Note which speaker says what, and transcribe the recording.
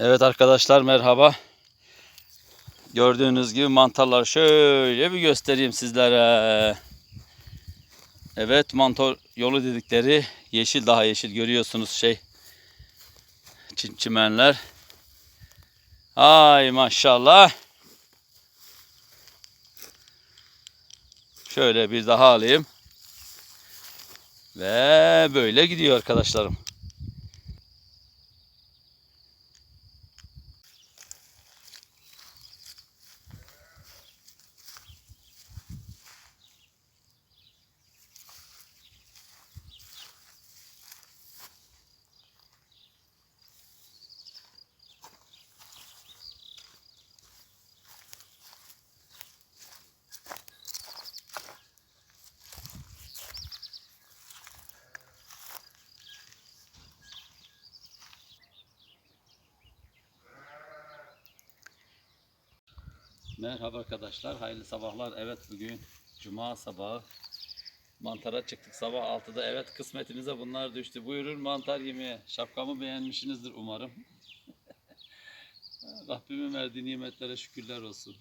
Speaker 1: Evet arkadaşlar merhaba. Gördüğünüz gibi mantarlar şöyle bir göstereyim sizlere. Evet mantar yolu dedikleri yeşil daha yeşil görüyorsunuz şey. Çim çimenler. Ay maşallah. Şöyle bir daha alayım. Ve böyle gidiyor arkadaşlarım. Merhaba arkadaşlar, hayırlı sabahlar. Evet bugün Cuma sabahı mantara çıktık sabah 6'da. Evet kısmetimize bunlar düştü. Buyurun mantar yemeye. Şapkamı beğenmişsinizdir umarım. Rabbimin verdiği nimetlere şükürler olsun.